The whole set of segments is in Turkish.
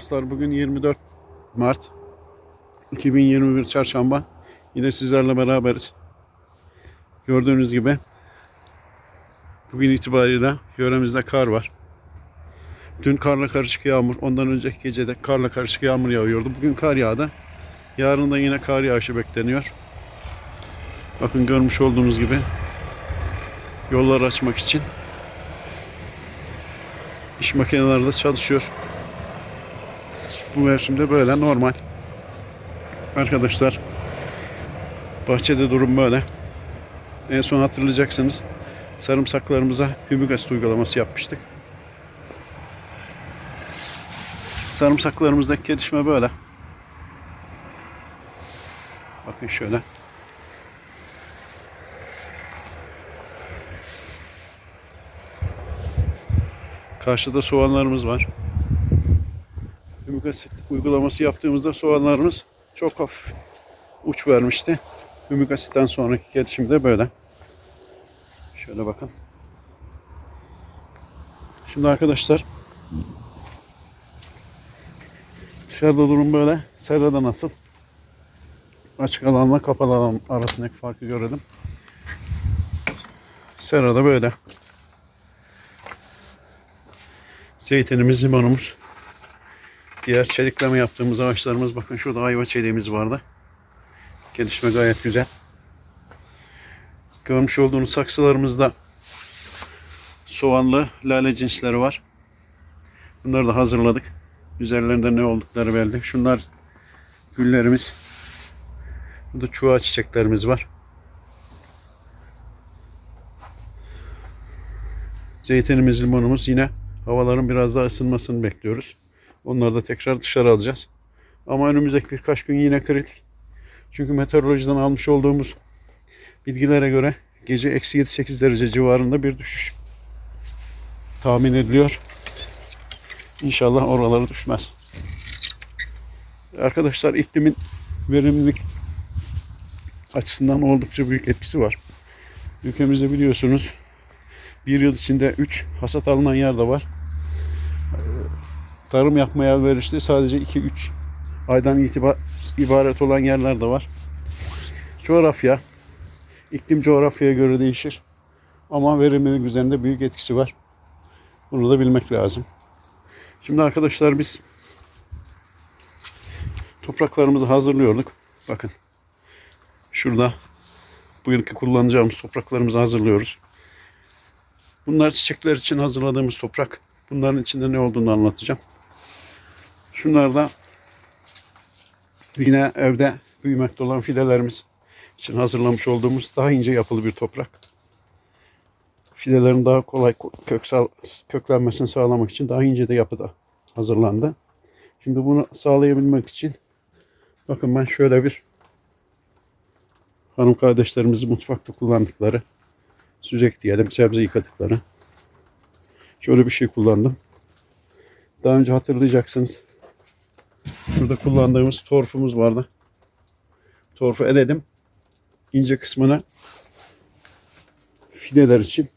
dostlar. Bugün 24 Mart 2021 Çarşamba. Yine sizlerle beraberiz. Gördüğünüz gibi bugün itibariyle yöremizde kar var. Dün karla karışık yağmur, ondan önceki gecede karla karışık yağmur yağıyordu. Bugün kar yağdı. Yarın da yine kar yağışı bekleniyor. Bakın görmüş olduğunuz gibi yollar açmak için iş makineleri de çalışıyor. Bu mevsimde böyle normal. Arkadaşlar bahçede durum böyle. En son hatırlayacaksınız sarımsaklarımıza asit uygulaması yapmıştık. Sarımsaklarımızdaki gelişme böyle. Bakın şöyle. Karşıda soğanlarımız var. Asit uygulaması yaptığımızda soğanlarımız çok hafif uç vermişti. Hümik asitten sonraki gelişim de böyle. Şöyle bakın. Şimdi arkadaşlar dışarıda durum böyle. Serrada nasıl? Açık alanla kapalı alan arasındaki farkı görelim. Serrada böyle. Zeytinimiz, limonumuz. Diğer çelikleme yaptığımız ağaçlarımız bakın şurada ayva çeliğimiz vardı. Gelişme gayet güzel. Görmüş olduğunuz saksılarımızda soğanlı lale cinsleri var. Bunları da hazırladık. Üzerlerinde ne oldukları belli. Şunlar güllerimiz. Burada çuha çiçeklerimiz var. Zeytinimiz, limonumuz yine havaların biraz daha ısınmasını bekliyoruz. Onları da tekrar dışarı alacağız. Ama önümüzdeki birkaç gün yine kritik. Çünkü meteorolojiden almış olduğumuz bilgilere göre gece eksi 7-8 derece civarında bir düşüş tahmin ediliyor. İnşallah oralara düşmez. Arkadaşlar iklimin verimlilik açısından oldukça büyük etkisi var. Ülkemizde biliyorsunuz bir yıl içinde 3 hasat alınan yer de var. Tarım yapmaya elverişli sadece 2-3 aydan itibar, ibaret olan yerler de var. Coğrafya, iklim coğrafyaya göre değişir. Ama verimlilik üzerinde büyük etkisi var. Bunu da bilmek lazım. Şimdi arkadaşlar biz topraklarımızı hazırlıyorduk. Bakın şurada bu yılki kullanacağımız topraklarımızı hazırlıyoruz. Bunlar çiçekler için hazırladığımız toprak. Bunların içinde ne olduğunu anlatacağım. Şunlar da yine evde büyümekte olan fidelerimiz için hazırlamış olduğumuz daha ince yapılı bir toprak. Fidelerin daha kolay köksal, köklenmesini sağlamak için daha ince de yapıda hazırlandı. Şimdi bunu sağlayabilmek için bakın ben şöyle bir hanım kardeşlerimizi mutfakta kullandıkları süzek diyelim sebze yıkadıkları şöyle bir şey kullandım. Daha önce hatırlayacaksınız. Şurada kullandığımız torfumuz vardı. Torfu eledim. ince kısmına fideler için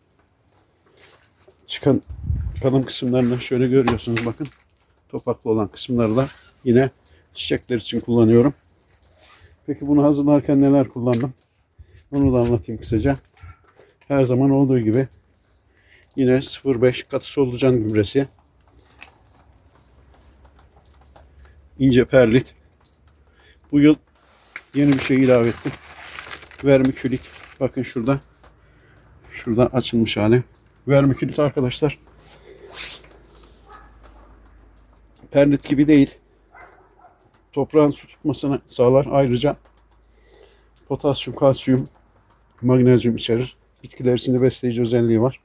çıkan kalın kısımlarını şöyle görüyorsunuz bakın. Topaklı olan kısımları da yine çiçekler için kullanıyorum. Peki bunu hazırlarken neler kullandım? Onu da anlatayım kısaca. Her zaman olduğu gibi yine 0.5 katı solucan gübresi. İnce perlit. Bu yıl yeni bir şey ilave ettim. Vermikülit. Bakın şurada. Şurada açılmış hali. Vermikülit arkadaşlar. Perlit gibi değil. Toprağın su tutmasını sağlar. Ayrıca potasyum, kalsiyum, magnezyum içerir. Bitkiler içinde besleyici özelliği var.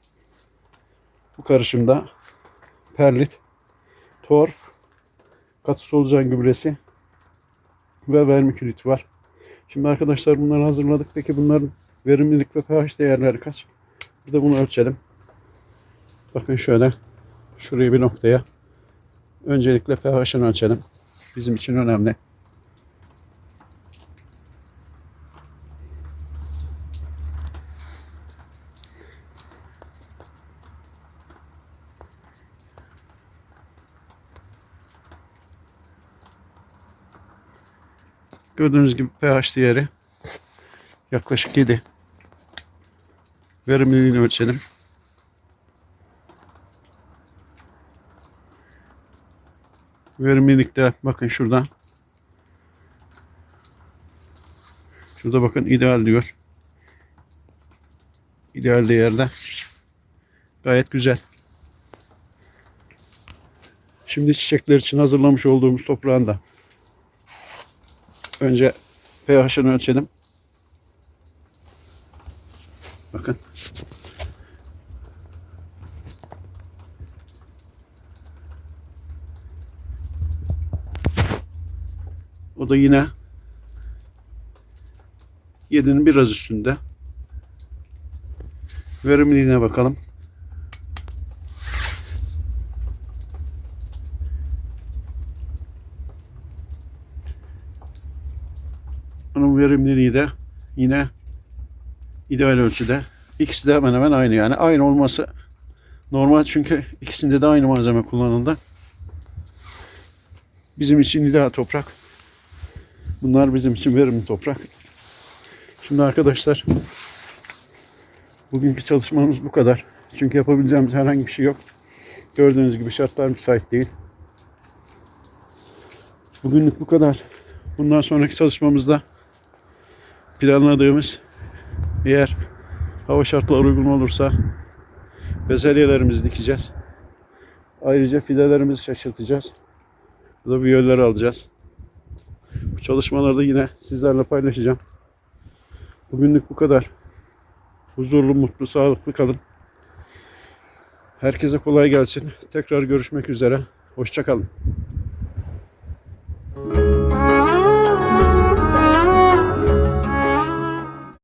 Bu karışımda perlit, torf, katı solucan gübresi ve vermikülit var. Şimdi arkadaşlar bunları hazırladık. Peki bunların verimlilik ve pH değerleri kaç? Bir de bunu ölçelim. Bakın şöyle şuraya bir noktaya öncelikle pH'ını ölçelim. Bizim için önemli. Gördüğünüz gibi pH değeri yaklaşık 7. Verimliliğini ölçelim. Verimlilikte bakın şurada. Şurada bakın ideal diyor. İdeal değerde. Gayet güzel. Şimdi çiçekler için hazırlamış olduğumuz toprağın da önce pH'ını ölçelim. Bakın. O da yine 7'nin biraz üstünde. Verimliliğine bakalım. Onun verimliliği de yine ideal ölçüde. İkisi de hemen hemen aynı yani. Aynı olması normal çünkü ikisinde de aynı malzeme kullanıldı. Bizim için ideal toprak. Bunlar bizim için verimli toprak. Şimdi arkadaşlar bugünkü çalışmamız bu kadar. Çünkü yapabileceğimiz herhangi bir şey yok. Gördüğünüz gibi şartlar müsait değil. Bugünlük bu kadar. Bundan sonraki çalışmamızda planladığımız eğer hava şartları uygun olursa bezelyelerimizi dikeceğiz. Ayrıca fidelerimizi şaşırtacağız. Bu da biyoller alacağız. Bu çalışmaları da yine sizlerle paylaşacağım. Bugünlük bu kadar. Huzurlu, mutlu, sağlıklı kalın. Herkese kolay gelsin. Tekrar görüşmek üzere. Hoşçakalın.